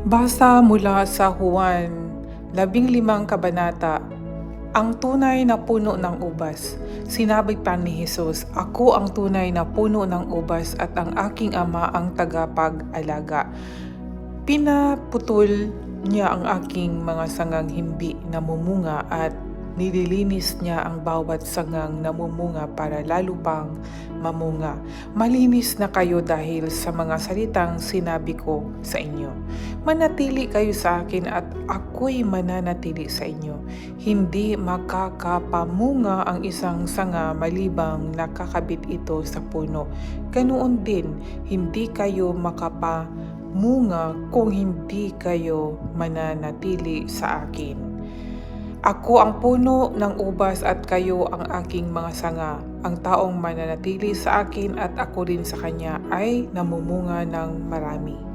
Basa mula sa Juan, labing limang kabanata, ang tunay na puno ng ubas. Sinabi pa ni Jesus, Ako ang tunay na puno ng ubas at ang aking ama ang tagapag-alaga. Pinaputol niya ang aking mga sangang himbi na mumunga at nililinis niya ang bawat sangang namumunga para lalo pang mamunga. Malinis na kayo dahil sa mga salitang sinabi ko sa inyo. Manatili kayo sa akin at ako'y mananatili sa inyo. Hindi makakapamunga ang isang sanga malibang nakakabit ito sa puno. Ganoon din, hindi kayo makapamunga kung hindi kayo mananatili sa akin. Ako ang puno ng ubas at kayo ang aking mga sanga. Ang taong mananatili sa akin at ako rin sa kanya ay namumunga ng marami.